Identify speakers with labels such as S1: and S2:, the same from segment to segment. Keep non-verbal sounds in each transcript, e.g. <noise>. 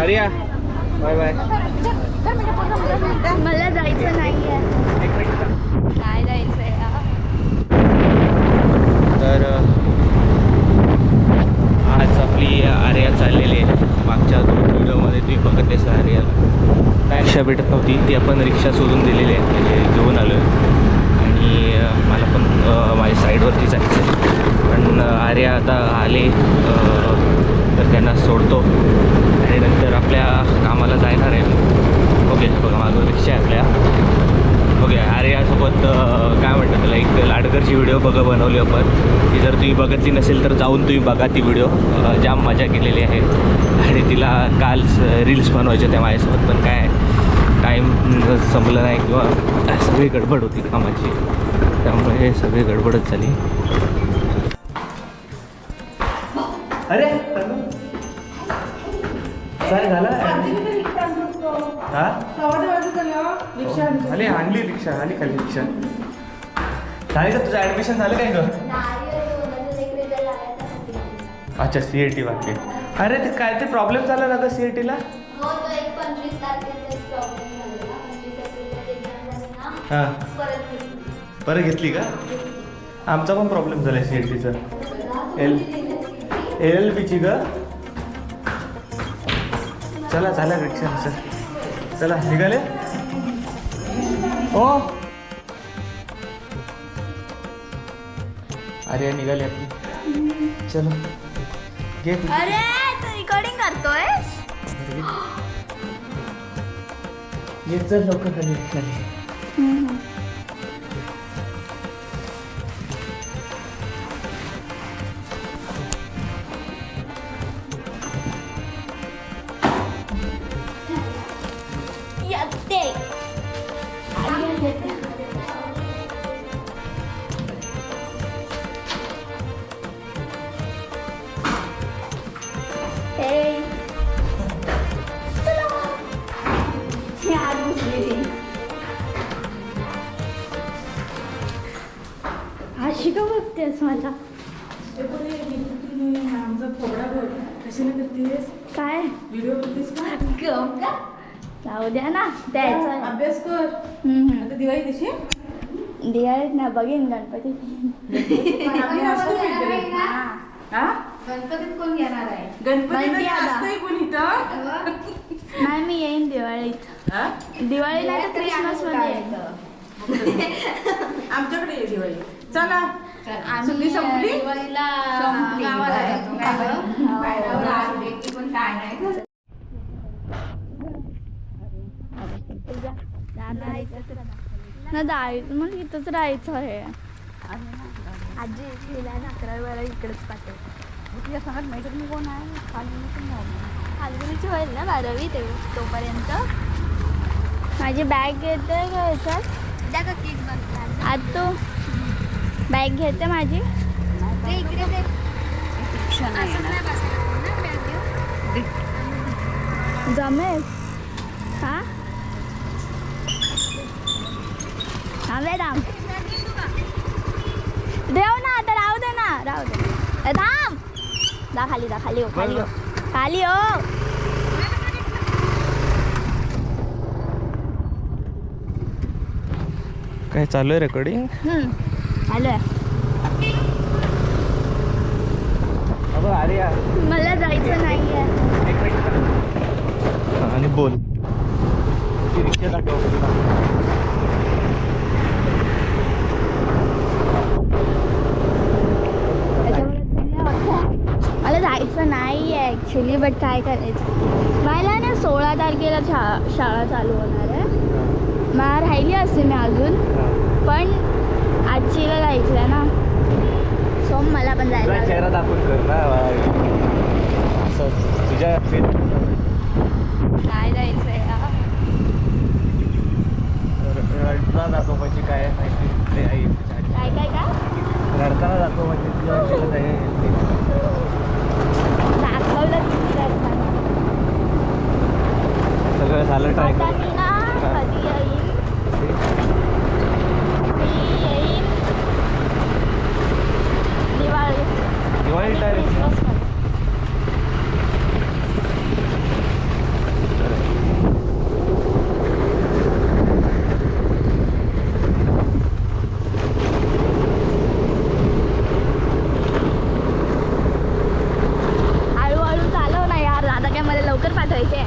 S1: Arya bye bye.
S2: मला जायचं नाहीये. नाही जायचंय
S1: तर आज आपली आर्या चाललेली आहे. मागच्या दोन व्हिडिओमध्ये तुम्ही बघत आर्याला काय रिक्षा भेटत नव्हती. ती आपण रिक्षा शोधून दिलेली आहे. म्हणजे घेऊन आलो आणि मला पण माझ्या साईडवरती जायचं आहे पण आर्या आता आले तर त्यांना सोडतो. आणि नंतर आपल्या कामाला जाणार आहे. ओके बघा मागं रिक्षा आहे आपल्या. ओके अरे यासोबत काय म्हणतात त्याला एक लाडकरची व्हिडिओ बघा बनवली आपण. ती जर तुम्ही बघितली नसेल तर जाऊन तुम्ही बघा ती व्हिडिओ जाम मजा केलेली आहे. आणि तिला काल रील्स बनवायच्या त्या माझ्यासोबत पण काय टाईम संपलं नाही किंवा सगळी गडबड होती कामाची. त्यामुळे सगळी गडबडच झाली. अरे काय झालं? हा? आली आणली रिक्षा आली खाली रिक्षा. झाली का तुझं ॲडमिशन झालं काय ग? अच्छा सी ए टी बाकी. अरे ते काय ते प्रॉब्लेम झाला ना ग सी ए टीला हां परत घेतली. का आमचा पण प्रॉब्लेम झाला सी ए टीचा एल एल एल बीची ग? चला चला रिक्षा चल चला निघाले? हो. अरे निघाली आपली चलो. घे.
S2: अरे तू रेकॉर्डिंग करतोय?
S1: अरे, घे. ये चल लवकर खाली खाली.
S2: मला
S3: आमचा फोबडा बोल कशाला करतेस
S2: काय? जाऊ द्या ना द्यायचं
S3: अभ्यास कर. आता दिवाळी
S2: हम्म. दिवाळीत ना बघेन गणपती.
S3: हा?
S4: गणपतीत कोण घेणार आहे?
S3: गणपती
S2: नाही मी येईन दिवाळीत.
S3: हा?
S2: दिवाळी नाही तर क्रिसमसमध्ये येईन.
S3: आमच्याकडे ये दिवाळी चला.
S4: आम्ही? दिवाळीला. गावाला येतो पण काय नाही.
S2: ना मला इथंच राहायचं आहे. आजी हिला अकरावी बारा इकडेच पाठव. तुझ्या सांगत मैत्रिणी कोण आहे? फाल्गुनीची होईल ना बारावी ते तोपर्यंत. माझी बॅग घेते का ह्याच्यात आज तू बॅग घेते माझी. जमेल. हा? थांबे थांब देव ना आता राहू दे ना. राहू दे. थांब. जा खाली जा खाली हो खाली हो. खाली हो.
S1: काय चालू आहे रेकॉर्डिंग
S2: हम्म, आलोय. मला जायचं नाहीये.
S1: आणि बोल. ती रिक्षा दाखव.
S2: मला जायचं नाही आहे ॲक्च्युली बट काय करायचं? मला ना सोळा तारखेला शा शाळा चालू होणार आहे. मग राहिली असते मी अजून. पण आजचीला जायचं आहे ना. सो मला पण जायला
S1: तुझा
S2: लागेल.
S1: चेहरा दाखवून कर ना असं तुझ्या face-
S2: नाही जायचं आहे
S1: रडताना दाखव म्हणजे काय? आहे माहिती ते आई तुझ्या आजी.
S2: काय काय काय?
S1: रडताना दाखव म्हणजे तुझ्या काय आहे.
S2: दाखवलं रडताना.
S1: सगळं झालं ट्राय
S2: आता
S1: कर
S2: मी ना कधी येईन मी अवतार पाठवायचे.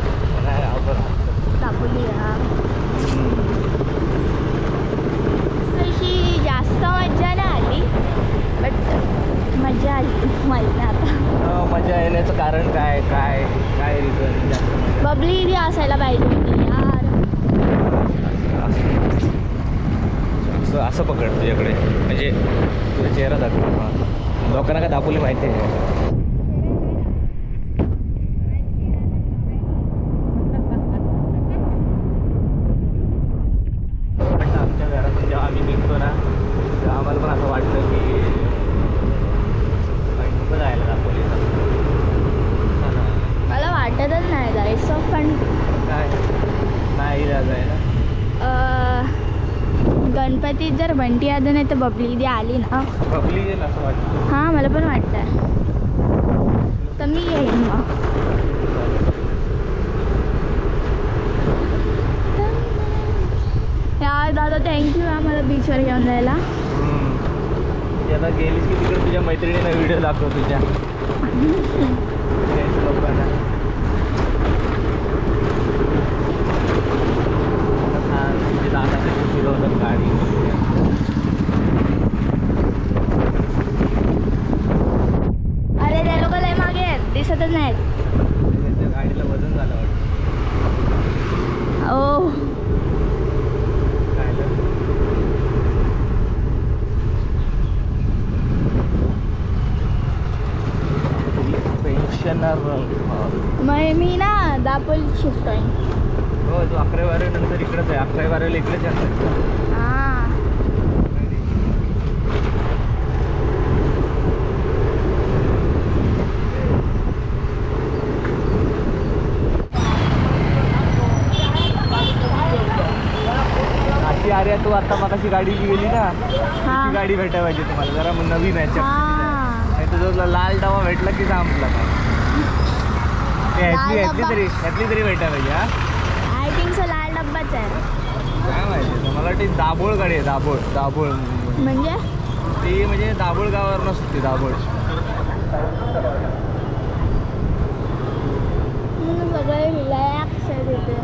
S1: दापोली
S2: तशी
S1: जास्त
S2: मज्जा नाही आली बट मजा आली. मला आता.
S1: हो, मजा येण्याचं कारण काय काय काय रिझन
S2: बबली असायला पाहिजे होती यार.
S1: असं पकड तुझ्याकडे. म्हणजे तुझा चेहरा दाखव. लोकांना का दाखवली माहिती आहे.
S2: गणपतीत जर बंटी आधी नाही तर बबली इथे आली ना.
S1: बबली
S2: हां मला पण वाटतं तर मी येईन मग. यार दादा थँक्यू मला बीचवर घेऊन जायला.
S1: ती गेलीस की तिकडे तुझ्या मैत्रिणीला व्हिडिओ दाखव तुझ्या <laughs> फ्रेंड्स लोकांना आता छान तुझे दादा कशी फिरवतात गाडी
S2: अरे ते लोक लय मागे आहेत दिसतच नाहीत
S1: त्यांच्या गाडीला वजन झालं वाटतं
S2: ओ
S1: काय झालं?
S2: मग मी ना दापोली शिफ्ट होईन
S1: हो तू अकरावी बारावी नंतर इकडेच आहे. अकरावी बारावीला इकडेच आहे
S2: हां.
S1: अशी अरे तू आता मग गाडी जी गेली ना
S2: हां.
S1: गाडी भेटायला पाहिजे तुम्हाला. जरा मग नवीन आहे आहे.
S2: हां.
S1: नाही तर जो लाल डबा भेटला की संपला
S2: डबा.
S1: तरी भेटायला पाहिजे हा.
S2: आय थिंक सो लाल डब्बाच आहे.
S1: काय माहिती मला वाटते दाभोळ गाडी आहे दाभोळ दाभोळ.
S2: म्हणजे?
S1: ती म्हणजे दाभोळ गावावर नसते दाभोळ.
S2: सगळे रिलॅक्स आहे तिथे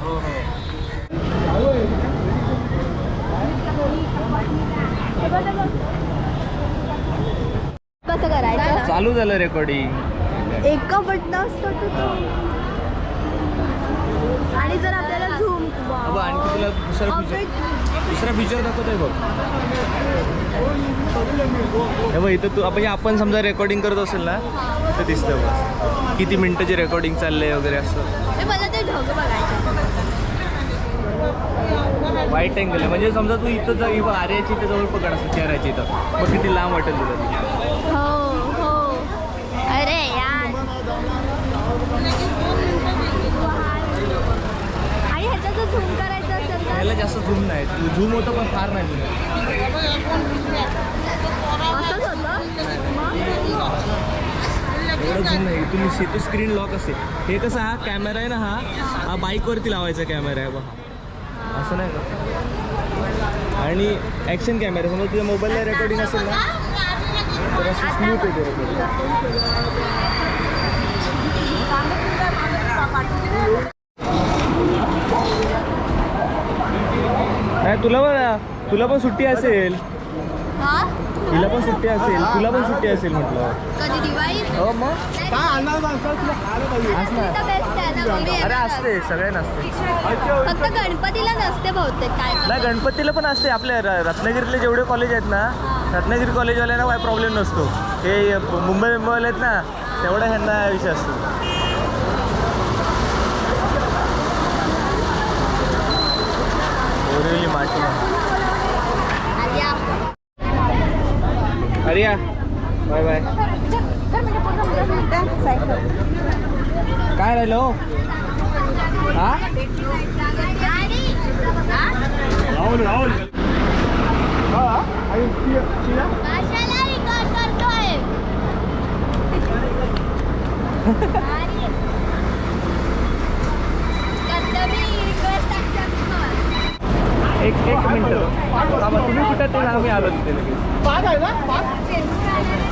S1: हो
S2: कसं करायचं
S1: चालू झालं रेकॉर्डिंग
S2: एका बटन असतो तो आणि जर आपल्याला झूम
S1: अबा आणखी तुला दुसरा फीचर दुसरा फीचर दाखवतोय बघ. हे बघ इथं तू आपण आपण समजा रेकॉर्डिंग करत असेल ना तर दिसतं बघ. किती मिनिटाची रेकॉर्डिंग चाललंय वगैरे असं.
S2: मला ते ढग बघायचं
S1: वाईट अँगल आहे. म्हणजे समजा तू इथं जा इथं आर्याची इथं जवळ पकड असं चेहऱ्याची इथं. मग किती लांब वाटेल तुला. ती.
S2: हो अरे यार आणि ह्याचा जर झूम करायचं असेल तर
S1: याला जास्त झूम नाही. झूम होतं पण फार नाही.
S2: असंच होतं?
S1: एवढं झूम नाही. तुम्ही इथं स्क्रीन लॉक असेल. हे कसं हा कॅमेरा आहे ना हा? हा बाईकवरती लावायचा कॅमेरा आहे बघा. असं नाही का? आणि ॲक्शन कॅमेरा समजा तुझ्या मोबाईलला रेकॉर्डिंग असेल ना तर असं स्मूथ येते रेकॉर्डिंग तुला पण तुला पण सुट्टी असेल.
S2: हा?
S1: तिला पण सुट्टी असेल. तुला पण सुट्टी असेल म्हटलं.
S2: कधी दिवाळी?
S1: हो मग? असणार.
S2: बेस्ट आहे ना मग
S1: अरे असते सगळे नसते.
S2: फक्त गणपतीला नसते बहुतेक काय?
S1: नाही गणपतीला पण असते. आपल्या रत्नागिरीतले जेवढे कॉलेज आहेत ना रत्नागिरी कॉलेजवाल्यांना काय प्रॉब्लेम नसतो. हे मुंबई मुंबईला आहेत ना तेवढा ह्यांना विषय असतो. बोरिवली माटी अरिया बाय बाय. काय राहिलं हो? हा? राहुल राहुल.
S2: कशाला <laughs>
S1: एक एक मिनिट. तुम्ही कुठे ते आम्ही आलो तिथे. लगेच
S2: चेंडू